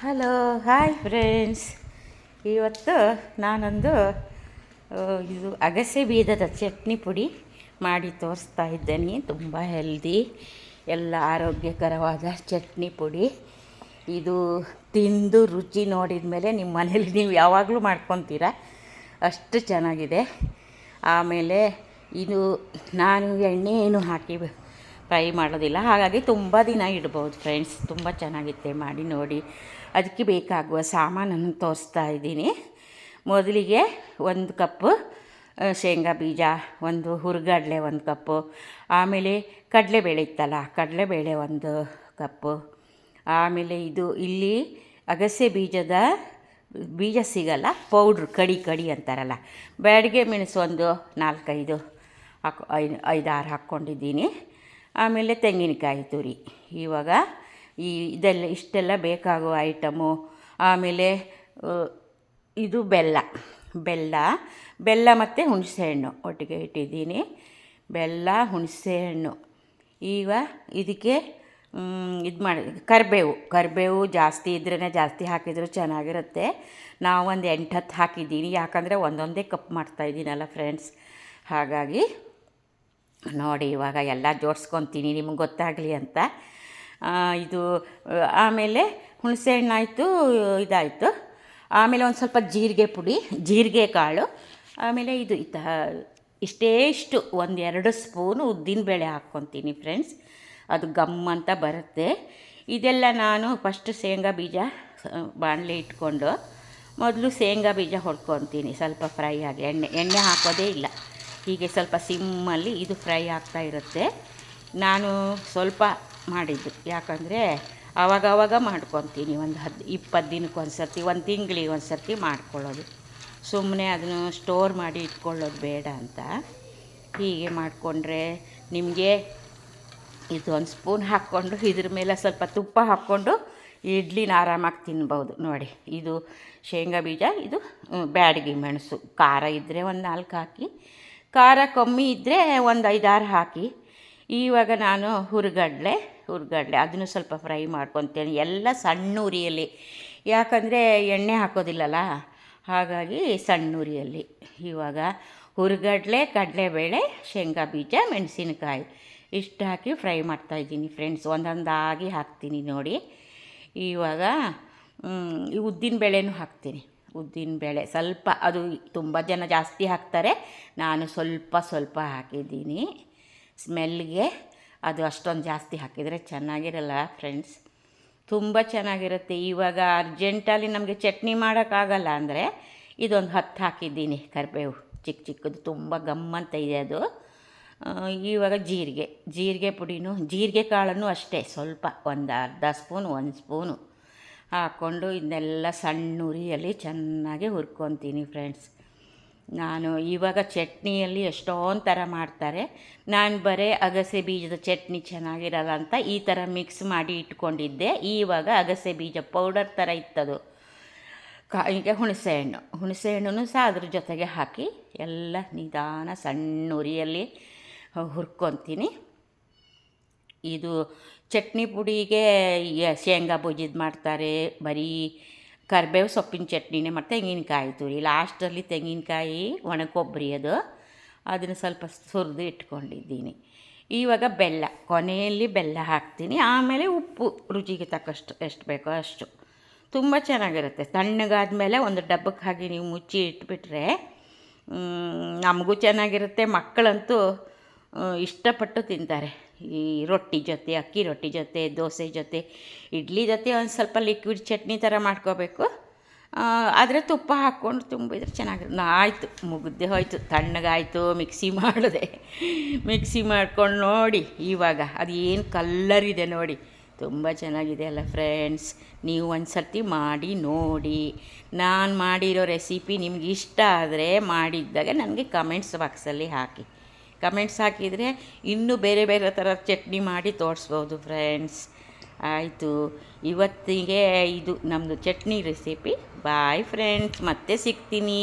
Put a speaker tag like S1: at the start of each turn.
S1: Hello hi friends ಇವತ್ತು ನಾನೊಂದು ಇದು ಅಗಸೆ ಬೀಜದ ಚಟ್ನಿ ಪುಡಿ ಮಾಡಿ ತೋರಿಸ್ತಾ ಇದ್ದೇನೆ. ತುಂಬ ಹೆಲ್ದಿ ಎಲ್ಲ ಆರೋಗ್ಯಕರವಾದ ಚಟ್ನಿ ಪುಡಿ. ಇದು ತಿಂದು ರುಚಿ ನೋಡಿದ ಮೇಲೆ ನಿಮ್ಮ ಮನೇಲಿ ನೀವು ಯಾವಾಗಲೂ ಮಾಡ್ಕೊತೀರ? ಅಷ್ಟು ಚೆನ್ನಾಗಿದೆ. ಆಮೇಲೆ ಇದು ನಾನು ಎಣ್ಣೆ ಏನು ಹಾಕಿ ಫ್ರೈ ಮಾಡೋದಿಲ್ಲ. ಹಾಗಾಗಿ ತುಂಬ ದಿನ ಇಡ್ಬೋದು ಫ್ರೆಂಡ್ಸ್ ತುಂಬ ಚೆನ್ನಾಗಿತ್ತೆ ಮಾಡಿ, ನೋಡಿ. ಅದಕ್ಕೆ ಬೇಕಾಗುವ ಸಾಮಾನನ್ನು ತೋರಿಸ್ತಾ ಇದ್ದೀನಿ. ಮೊದಲಿಗೆ ಒಂದು ಕಪ್ಪು ಶೇಂಗಾ ಬೀಜ, ಒಂದು ಹುರ್ಗಡ್ಲೆ ಒಂದು ಕಪ್ಪು, ಆಮೇಲೆ ಕಡಲೆಬೇಳೆ ಇತ್ತಲ್ಲ, ಕಡಲೆಬೇಳೆ ಒಂದು ಕಪ್ಪು, ಆಮೇಲೆ ಇದು ಇಲ್ಲಿ ಅಗಸೆ ಬೀಜದ, ಬೀಜ ಸಿಗಲ್ಲ, ಪೌಡ್ರ್, ಕಡಿ ಕಡಿ ಅಂತಾರಲ್ಲ, ಬ್ಯಾಡಿಗೆ ಮೆಣಸು ಒಂದು ನಾಲ್ಕೈದು ಹಾಕೊ ಐದು ಐದಾರು ಹಾಕ್ಕೊಂಡಿದ್ದೀನಿ. ಆಮೇಲೆ ತೆಂಗಿನಕಾಯಿ ತುರಿ. ಇವಾಗ ಈ ಇದೆಲ್ಲ ಇಷ್ಟೆಲ್ಲ ಬೇಕಾಗುವ ಐಟಮು ಆಮೇಲೆ ಇದು ಬೆಲ್ಲ. ಬೆಲ್ಲ ಬೆಲ್ಲ ಮತ್ತು ಹುಣಸೆಹಣ್ಣು ಒಟ್ಟಿಗೆ ಇಟ್ಟಿದ್ದೀನಿ. ಬೆಲ್ಲ, ಹುಣಸೆಹಣ್ಣು. ಈಗ ಇದಕ್ಕೆ ಇದು ಮಾಡಿ, ಕರಿಬೇವು. ಕರಿಬೇವು ಜಾಸ್ತಿ ಇದ್ರೇ ಜಾಸ್ತಿ ಹಾಕಿದರೂ ಚೆನ್ನಾಗಿರುತ್ತೆ. ನಾವು ಒಂದು ಎಂಟು ಹತ್ತು ಹಾಕಿದ್ದೀನಿ. ಯಾಕಂದರೆ ಒಂದೊಂದೇ ಕಪ್ ಮಾಡ್ತಾಯಿದ್ದೀನಲ್ಲ ಫ್ರೆಂಡ್ಸ್ ಹಾಗಾಗಿ ನೋಡಿ, ಇವಾಗ ಎಲ್ಲ ಜೋಡಿಸ್ಕೊತೀನಿ, ನಿಮಗೆ ಗೊತ್ತಾಗಲಿ ಅಂತ. ಇದು, ಆಮೇಲೆ ಹುಣಸೆ ಹಣ್ಣಾಯಿತು ಇದಾಯಿತು. ಆಮೇಲೆ ಒಂದು ಸ್ವಲ್ಪ ಜೀರಿಗೆ ಪುಡಿ, ಜೀರಿಗೆ ಕಾಳು. ಆಮೇಲೆ ಇದು ಇತ ಇಷ್ಟೇ ಇಷ್ಟು ಒಂದು ಎರಡು ಸ್ಪೂನು ಉದ್ದಿನಬೇಳೆ ಹಾಕ್ಕೊತೀನಿ ಫ್ರೆಂಡ್ಸ್. ಅದು ಗಮ್ ಅಂತ ಬರುತ್ತೆ. ಇದೆಲ್ಲ ನಾನು ಫಸ್ಟ್ ಶೇಂಗಾ ಬೀಜ, ಬಾಣಲೆ ಇಟ್ಕೊಂಡು ಮೊದಲು ಶೇಂಗಾ ಬೀಜ ಹೊಡ್ಕೊತೀನಿ, ಸ್ವಲ್ಪ ಫ್ರೈ ಆಗಿ. ಎಣ್ಣೆ ಎಣ್ಣೆ ಹಾಕೋದೇ ಇಲ್ಲ. ಹೀಗೆ ಸ್ವಲ್ಪ ಸಿಮ್ಮಲ್ಲಿ ಇದು ಫ್ರೈ ಆಗ್ತಾ ಇರುತ್ತೆ. ನಾನು ಸ್ವಲ್ಪ ಮಾಡಿದ್ದು. ಯಾಕಂದರೆ ಆವಾಗ ಮಾಡ್ಕೊತೀನಿ. ಒಂದು ಹದ್, ಇಪ್ಪತ್ತು ದಿನಕ್ಕೆ ಒಂದು ಸರ್ತಿ ಒಂದು ತಿಂಗಳಿಗೆ ಒಂದು ಸರ್ತಿ ಮಾಡ್ಕೊಳ್ಳೋದು. ಸುಮ್ಮನೆ ಅದನ್ನು ಸ್ಟೋರ್ ಮಾಡಿ ಇಟ್ಕೊಳ್ಳೋದು ಬೇಡ ಅಂತ. ಹೀಗೆ ಮಾಡಿಕೊಂಡ್ರೆ ನಿಮಗೆ ಇದು ಒಂದು ಸ್ಪೂನ್ ಹಾಕ್ಕೊಂಡು ಇದ್ರ ಮೇಲೆ ಸ್ವಲ್ಪ ತುಪ್ಪ ಹಾಕ್ಕೊಂಡು ಇಡ್ಲಿನ ಆರಾಮಾಗಿ ತಿನ್ಬೋದು. ನೋಡಿ, ಇದು ಶೇಂಗಾ ಬೀಜ, ಇದು ಬ್ಯಾಡಗಿ ಮೆಣಸು. ಖಾರ ಇದ್ದರೆ ಒಂದು ನಾಲ್ಕು ಹಾಕಿ ಖಾರ ಕಮ್ಮಿ ಇದ್ದರೆ ಒಂದು ಐದಾರು ಹಾಕಿ. ಇವಾಗ ನಾನು ಹುರ್ಗಡ್ಲೆ, ಹುರುಗಡಲೆ ಅದನ್ನು ಸ್ವಲ್ಪ ಫ್ರೈ ಮಾಡ್ಕೊತೇನೆ. ಎಲ್ಲ ಸಣ್ಣ ಉರಿಯಲ್ಲಿ. ಯಾಕಂದರೆ ಎಣ್ಣೆ ಹಾಕೋದಿಲ್ಲಲ್ಲ? ಹಾಗಾಗಿ ಸಣ್ಣ ಉರಿಯಲ್ಲಿ. ಇವಾಗ ಹುರ್ಗಡ್ಲೆ, ಕಡಲೆಬೇಳೆ, ಶೇಂಗಾ ಬೀಜ, ಮೆಣಸಿನಕಾಯಿ ಇಷ್ಟು ಹಾಕಿ ಫ್ರೈ ಮಾಡ್ತಾಯಿದ್ದೀನಿ ಫ್ರೆಂಡ್ಸ್. ಒಂದೊಂದಾಗಿ ಹಾಕ್ತೀನಿ ನೋಡಿ. ಇವಾಗ ಈ ಉದ್ದಿನ ಬೇಳೆನೂ ಹಾಕ್ತೀನಿ. ಉದ್ದಿನ ಬೇಳೆ ಸ್ವಲ್ಪ ಅದು ತುಂಬ ಜನ ಜಾಸ್ತಿ ಹಾಕ್ತಾರೆ. ನಾನು ಸ್ವಲ್ಪ ಸ್ವಲ್ಪ ಹಾಕಿದ್ದೀನಿ. ಸ್ಮೆಲ್ಗೆ ಅದು ಅಷ್ಟೊಂದು ಜಾಸ್ತಿ ಹಾಕಿದರೆ ಚೆನ್ನಾಗಿರಲ್ಲ ಫ್ರೆಂಡ್ಸ್. ತುಂಬ ಚೆನ್ನಾಗಿರುತ್ತೆ. ಇವಾಗ ಅರ್ಜೆಂಟಲ್ಲಿ ನಮಗೆ ಚಟ್ನಿ ಮಾಡೋಕ್ಕಾಗಲ್ಲ ಅಂದರೆ ಇದೊಂದು ಹತ್ತು ಹಾಕಿದ್ದೀನಿ ಕರಿಬೇವು. ಚಿಕ್ಕ ಚಿಕ್ಕದು ತುಂಬ ಗಮ್ಮಂತ ಇದೆ ಅದು. ಇವಾಗ ಜೀರಿಗೆ. ಜೀರಿಗೆ ಪುಡಿನೂ, ಜೀರಿಗೆ ಕಾಳನ್ನು ಅಷ್ಟೇ. ಸ್ವಲ್ಪ ಒಂದು ಅರ್ಧ ಸ್ಪೂನು, ಒಂದು ಸ್ಪೂನು. ಹಾಕ್ಕೊಂಡು ಇದನ್ನೆಲ್ಲ ಸಣ್ಣ ಉರಿಯಲ್ಲಿ ಚೆನ್ನಾಗಿ ಹುರ್ಕೊತೀನಿ ಫ್ರೆಂಡ್ಸ್ ನಾನು ಇವಾಗ ಚಟ್ನಿಯಲ್ಲಿ ಎಷ್ಟೊಂದು ಥರ ಮಾಡ್ತಾರೆ. ನಾನು ಬರೀ ಅಗಸೆ ಬೀಜದ ಚಟ್ನಿ ಚೆನ್ನಾಗಿರಲ್ಲ ಅಂತ ಈ ಥರ ಮಿಕ್ಸ್ ಮಾಡಿ ಇಟ್ಕೊಂಡಿದ್ದೆ. ಇವಾಗ ಅಗಸೆ ಬೀಜ ಪೌಡರ್ ಥರ ಇತ್ತದು. ಕಾ, ಈಗ ಹುಣಸೆಹಣ್ಣು ಹುಣಸೆಹಣ್ಣು ಸಹ ಅದ್ರ ಜೊತೆಗೆ ಹಾಕಿ ಎಲ್ಲ ನಿಧಾನ ಸಣ್ಣ ಉರಿಯಲ್ಲಿ ಹುರ್ಕೊತೀನಿ. ಇದು ಚಟ್ನಿ ಪುಡಿಗೆ ಶೇಂಗಾ ಬುಜಿದು ಮಾಡ್ತಾರೆ, ಬರೀ ಕರಿಬೇವು ಸೊಪ್ಪಿನ ಚಟ್ನಿನೇ ಮತ್ತು ತೆಂಗಿನಕಾಯಿ ತುರಿ. ಲಾಸ್ಟಲ್ಲಿ ತೆಂಗಿನಕಾಯಿ ಒಣ ಕೊಬ್ಬರಿ ಅದು. ಅದನ್ನು ಸ್ವಲ್ಪ ಸುರಿದು ಇಟ್ಕೊಂಡಿದ್ದೀನಿ. ಇವಾಗ ಬೆಲ್ಲ, ಕೊನೆಯಲ್ಲಿ ಬೆಲ್ಲ ಹಾಕ್ತೀನಿ. ಆಮೇಲೆ ಉಪ್ಪು, ರುಚಿಗೆ ತಕ್ಕಷ್ಟು ಎಷ್ಟು ಬೇಕೋ ಅಷ್ಟು. ತುಂಬ ಚೆನ್ನಾಗಿರುತ್ತೆ. ತಣ್ಣಗಾದ ಮೇಲೆ ಒಂದು ಡಬ್ಬಕ್ಕೆ ಹಾಕಿ ನೀವು ಮುಚ್ಚಿ ಇಟ್ಬಿಟ್ರೆ ನಮಗೂ ಚೆನ್ನಾಗಿರುತ್ತೆ. ಮಕ್ಕಳಂತೂ ಇಷ್ಟಪಟ್ಟು ತಿಂತಾರೆ. ಈ ರೊಟ್ಟಿ ಜೊತೆ, ಅಕ್ಕಿ ರೊಟ್ಟಿ ಜೊತೆ, ದೋಸೆ ಜೊತೆ, ಇಡ್ಲಿ ಜೊತೆ ಒಂದು ಸ್ವಲ್ಪ ಲಿಕ್ವಿಡ್ ಚಟ್ನಿ ಥರ ಮಾಡ್ಕೋಬೇಕು. ಆದರೆ ತುಪ್ಪ ಹಾಕ್ಕೊಂಡು ತುಂಬಿದ್ರೆ ಚೆನ್ನಾಗಿರುತ್ತೆ ಆಯಿತು, ಮುಗ್ದೆ ಹೋಯಿತು, ತಣ್ಣಗಾಯಿತು ಮಿಕ್ಸಿ ಮಾಡಿದೆ. ಮಿಕ್ಸಿ ಮಾಡ್ಕೊಂಡು ನೋಡಿ, ಇವಾಗ ಅದು ಏನು ಕಲ್ಲರ್ ಇದೆ ನೋಡಿ. ತುಂಬ ಚೆನ್ನಾಗಿದೆ ಅಲ್ಲ ಫ್ರೆಂಡ್ಸ್ ನೀವು ಒಂದು ಸರ್ತಿ ಮಾಡಿ ನೋಡಿ. ನಾನು ಮಾಡಿರೋ ರೆಸಿಪಿ ನಿಮ್ಗೆ ಇಷ್ಟ ಆದರೆ ಮಾಡಿದ್ದಾಗ ನನಗೆ ಕಮೆಂಟ್ಸ್ ಬಾಕ್ಸಲ್ಲಿ ಹಾಕಿ. ಕಮೆಂಟ್ಸ್ ಹಾಕಿದರೆ ಇನ್ನೂ ಬೇರೆ ಬೇರೆ ಥರ ಚಟ್ನಿ ಮಾಡಿ ತೋರಿಸ್ಬೋದು ಫ್ರೆಂಡ್ಸ್ ಆಯಿತು. ಇವತ್ತಿಗೆ ಇದು ನಮ್ಮದು ಚಟ್ನಿ ರೆಸಿಪಿ ಬಾಯ್ ಫ್ರೆಂಡ್ಸ್ ಮತ್ತೆ ಸಿಗ್ತೀನಿ.